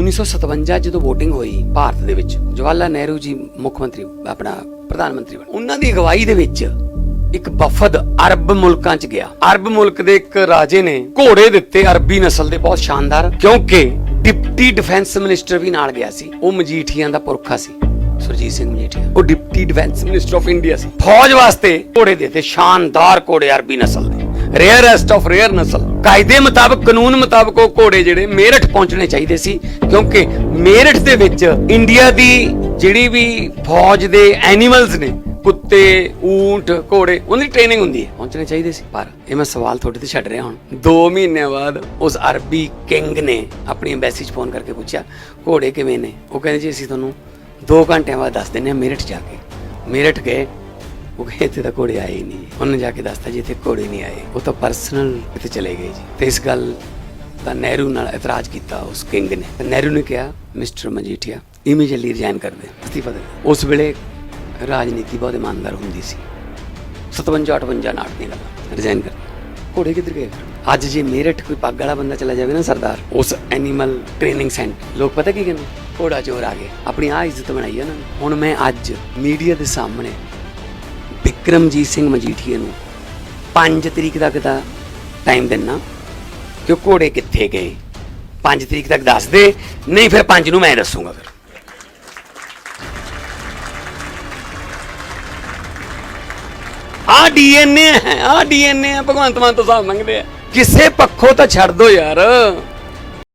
1957 ਜਦੋਂ VOTING ਹੋਈ ਭਾਰਤ ਦੇ ਵਿੱਚ ਜਵਾਹਰ ਲਾਲ ਨਹਿਰੂ ਜੀ ਮੁੱਖ ਮੰਤਰੀ, ਆਪਣਾ ਪ੍ਰਧਾਨ ਮੰਤਰੀ ਬਣੇ। ਉਹਨਾਂ ਦੀ ਅਗਵਾਈ ਦੇ ਵਿੱਚ ਇੱਕ ਵਫਦ ਅਰਬ ਮੁਲਕਾਂ ਚ ਗਿਆ। ਅਰਬ ਮੁਲਕ ਦੇ ਇੱਕ ਰਾਜੇ ਨੇ ਘੋੜੇ ਦਿੱਤੇ ਅਰਬੀ ਨਸਲ ਦੇ, ਬਹੁਤ ਸ਼ਾਨਦਾਰ, ਕਿਉਂਕਿ ਡਿਪਟੀ ਡਿਫੈਂਸ ਮਿਨਿਸਟਰ ਵੀ ਨਾਲ ਗਿਆ ਸੀ। ਉਹ ਮਜੀਠੀਆਂ ਦਾ ਪੁਰਖਾ ਸੀ। ਸੁਰਜੀਤ ਸਿੰਘ ਮਜੀਠੀਆ। ਉਹ deputy defence minister of India ਸੀ। ਫੌਜ ਵਾਸਤੇ ਘੋੜੇ ਦਿੱਤੇ, ਸ਼ਾਨਦਾਰ ਘੋੜੇ, ਅਰਬੀ ਨਸਲ। ਰੇਅਰੈਸਟ ਆਫ ਰੇਅਰ ਨਸਲ। ਕਾਇਦੇ ਮੁਤਾਬਕ, ਕਾਨੂੰਨ ਮੁਤਾਬਕ ਉਹ ਘੋੜੇ ਜਿਹੜੇ ਮੇਰਠ ਪਹੁੰਚਣੇ ਚਾਹੀਦੇ ਸੀ, ਕਿਉਂਕਿ ਮੇਰਠ ਦੇ ਵਿੱਚ ਇੰਡੀਆ ਦੀ ਜਿਹੜੀ ਵੀ ਫੌਜ ਦੇ ਐਨੀਮਲਸ ਨੇ, ਕੁੱਤੇ, ਊਂਟ, ਘੋੜੇ ਉਹਨਾਂ ਦੀ ਟ੍ਰੇਨਿੰਗ ਹੁੰਦੀ ਹੈ, ਪਹੁੰਚਣੇ ਚਾਹੀਦੇ ਸੀ। ਪਰ ਇਹ ਮੈਂ ਸਵਾਲ ਤੁਹਾਡੇ ਤੇ ਛੱਡ ਰਿਹਾ ਹੁਣ। 2 ਮਹੀਨਿਆਂ ਬਾਅਦ ਉਸ ਅਰਬੀ ਕਿੰਗ ਨੇ ਆਪਣੀ ਐਮਬੈਸੀ 'ਚ ਫੋਨ ਕਰਕੇ ਪੁੱਛਿਆ, ਘੋੜੇ ਕਿਵੇਂ ਨੇ? ਉਹ ਕਹਿੰਦੇ ਜੀ, ਅਸੀਂ ਤੁਹਾਨੂੰ 2 ਘੰਟਿਆਂ ਬਾਅਦ ਦੱਸ ਦਿੰਦੇ ਹਾਂ ਮੇਰਠ ਜਾ ਕੇ। ਮੇਰਠ ਗਏ ਉਹ ਕਹਿੰਦੇ ਇੱਥੇ ਤਾਂ ਘੋੜੇ ਆਏ ਹੀ ਨਹੀਂ। ਉਹਨੇ ਜਾ ਕੇ ਦੱਸਤਾ ਜੀ, ਇੱਥੇ ਘੋੜੇ ਨਹੀਂ ਆਏ। ਉਹ ਤਾਂ ਪਰਸਨਲ ਇੱਥੇ ਚਲੇ ਗਏ ਜੀ। ਤੇ ਇਸ ਗੱਲ ਤਾਂ ਨਹਿਰੂ ਨਾਲ ਇਤਰਾਜ਼ ਕੀਤਾ ਉਸ ਕਿੰਗ ਨੇ। ਤਾਂ ਨਹਿਰੂ ਨੇ ਕਿਹਾ, ਮਿਸਟਰ ਮਜੀਠੀਆ ਇਮੀਡੀਏਟਲੀ ਰਿਜ਼ਾਈਨ ਕਰ ਦੇ, ਅਸਤੀਫਾ ਦੇ ਉਸ ਵੇਲੇ ਰਾਜਨੀਤੀ ਬਹੁਤ ਇਮਾਨਦਾਰ ਹੁੰਦੀ ਸੀ। 57 58 ਨਾਟ ਨਹੀਂ ਗੱਲਾਂ। ਰਿਜ਼ਾਈਨ ਕਰ ਘੋੜੇ ਕਿੱਧਰ ਗਏ ਅੱਜ ਜੇ ਮੇਰਠ ਕੋਈ ਪੱਗ ਵਾਲਾ ਬੰਦਾ ਚਲਾ ਜਾਵੇ ਨਾ ਸਰਦਾਰ, ਉਸ ਐਨੀਮਲ ਟ੍ਰੇਨਿੰਗ ਸੈਂਟਰ ਲੋਕ ਪਤਾ ਕੀ ਕਹਿੰਦੇ? ਘੋੜਾ ਚੋਰ ਆ ਗਏ ਆਪਣੀ ਆ ਇੱਜ਼ਤ ਬਣਾਈ ਹੈ ਉਹਨਾਂ ਨੇ। ਹੁਣ ਮੈਂ ਅੱਜ ਮੀਡੀਆ ਦੇ ਸਾਹਮਣੇ ਵਿਕਰਮਜੀਤ ਸਿੰਘ ਮਜੀਠੀਏ ਨੂੰ 5 ਤਰੀਕ ਤੱਕ ਦਾ ਟਾਈਮ ਦਿੰਨਾ। ਕਿ ਘੋੜੇ ਕਿੱਥੇ ਗਏ? 5 ਤਰੀਕ ਤੱਕ ਦੱਸ ਦੇ, ਨਹੀਂ ਫਿਰ 5 ਨੂੰ ਮੈਂ ਦੱਸੂਗਾ ਫਿਰ। ਆ ਡੀਐਨਏ ਹੈ, ਆ ਡੀਐਨਏ ਹੈ, ਭਗਵੰਤ ਮਾਨ ਤੋਂ ਸਾਹ ਮੰਗਦੇ ਆ। ਕਿਸੇ ਪੱਖੋਂ ਤਾਂ ਛੱਡ ਦੋ ਯਾਰ।